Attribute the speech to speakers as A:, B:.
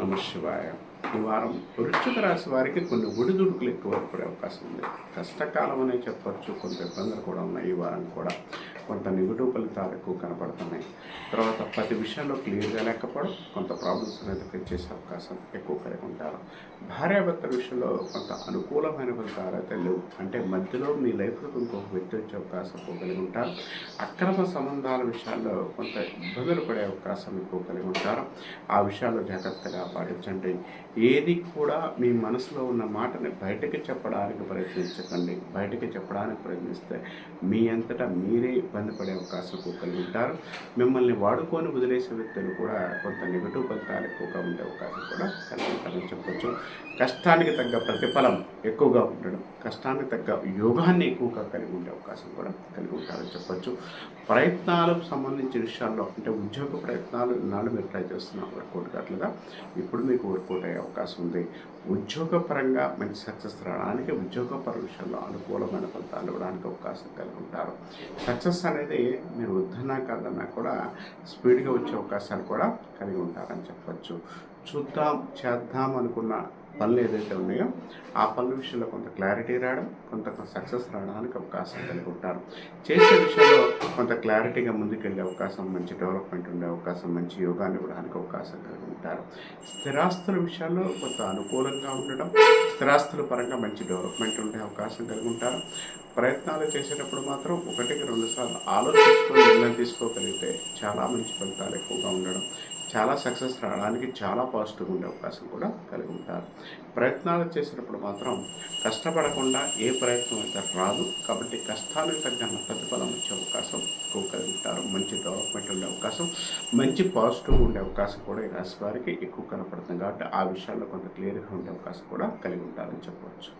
A: నమ శివాయ. ఈ వారం వృశ్చిక రాశి వారికి కొన్ని ఒడిదుడుకులు ఎక్కువ ఏర్పడే అవకాశం ఉంది. కష్టకాలం అనే చెప్పొచ్చు కొంత ఇబ్బందులు కూడా ఉన్నాయి ఈ వారం కూడా. కొంత నెగిటివ్ ఫలితాలు ఎక్కువ కనపడుతున్నాయి. తర్వాత ప్రతి విషయంలో క్లియర్గా లేకపోవడం కొంత ప్రాబ్లమ్స్ అనేది ఫేస్ చేసే అవకాశం ఎక్కువ కలిగి ఉంటారు భార్యాభర్తల విషయంలో కొంత అనుకూలమైన ఫలితాలు లేవు అంటే మధ్యలో మీ లైఫ్లో ఇంకొక వ్యక్తి వచ్చే అవకాశం ఎక్కువ కలిగి ఉంటారు అక్రమ సంబంధాల విషయాల్లో కొంత ఇబ్బందులు పడే అవకాశం ఎక్కువ కలిగి ఉంటారు ఆ విషయాల్లో జాగ్రత్తగా పాటించండి. ఏది కూడా మీ మనసులో ఉన్న మాటని బయటకి చెప్పడానికి ప్రయత్నించకండి. బయటకి చెప్పడానికి ప్రయత్నిస్తే మీ అంతటా మీరే ఇబ్బంది పడే అవకాశం ఎక్కువ కలిగి ఉంటారు మిమ్మల్ని వాడుకొని వదిలేసే వ్యక్తులు కూడా కొంత నెగిటివ్ ఫలితాలు ఎక్కువగా ఉండే అవకాశం కూడా కలిగి ఉంటారని చెప్పొచ్చు. కష్టానికి తగ్గ ప్రతిఫలం ఎక్కువగా ఉండడం కష్టానికి తగ్గ యోగాన్ని ఎక్కువగా కలిగి ఉండే అవకాశం కూడా కలిగి ఉంటారని చెప్పొచ్చు. ప్రయత్నాలకు సంబంధించిన విషయాల్లో అంటే ఉద్యోగ ప్రయత్నాలు ఇన్నాళ్ళు మీరు ట్రై చేస్తున్నారు వర్కౌట్ కావట్లేదా? ఇప్పుడు మీకు వర్కౌట్ అయ్యే అవకాశం ఉంది. ఉద్యోగపరంగా మంచి సక్సెస్ రావడానికి ఉద్యోగపర విషయంలో అనుకూలమైన ఫలితాలు ఇవ్వడానికి అవకాశం కలిగి ఉంటారు. సక్సెస్ అనేది మీరు వద్దన్నా కాదన్నా కూడా స్పీడ్గా వచ్చే అవకాశాలు కూడా కలిగి ఉంటారని చెప్పచ్చు. చూద్దాం చేద్దాం అనుకున్న పనులు ఏదైతే ఉన్నాయో ఆ పనుల విషయంలో కొంత క్లారిటీ రావడం కొంత సక్సెస్ రావడానికి అవకాశం కలిగి ఉంటారు. చేసే విషయంలో కొంత క్లారిటీగా ముందుకెళ్ళే అవకాశం మంచి డెవలప్మెంట్ ఉండే అవకాశం మంచి యోగాన్ని ఇవ్వడానికి అవకాశం కలిగి ఉంటారు. స్థిరాస్తుల విషయాల్లో కొంత అనుకూలంగా ఉండడం స్థిరాస్తుల పరంగా మంచి డెవలప్మెంట్ ఉండే అవకాశం కలిగి ఉంటారు. ప్రయత్నాలు చేసేటప్పుడు మాత్రం ఒకటికి రెండు సార్లు ఆలోచించుకొని నిర్ణయం తీసుకోగలిగితే చాలా మంచి ఫలితాలు ఎక్కువగా ఉండడం చాలా సక్సెస్ రావడానికి చాలా పాజిటివ్ ఉండే అవకాశం కూడా కలిగి ఉంటారు. ప్రయత్నాలు చేసినప్పుడు మాత్రం కష్టపడకుండా ఏ ప్రయత్నం అయితే రాదు కాబట్టి కష్టానికి తగ్గ ప్రతిఫలం వచ్చే అవకాశం ఎక్కువ కలిగి ఉంటారు. మంచి డెవలప్మెంట్ ఉండే అవకాశం మంచి పాజిటివ్ ఉండే అవకాశం కూడా ఈ రాశి వారికి ఎక్కువ కనపడుతుంది. కాబట్టి ఆ విషయాల్లో కొంత క్లియర్గా ఉండే అవకాశం కూడా కలిగి ఉంటారని చెప్పవచ్చు.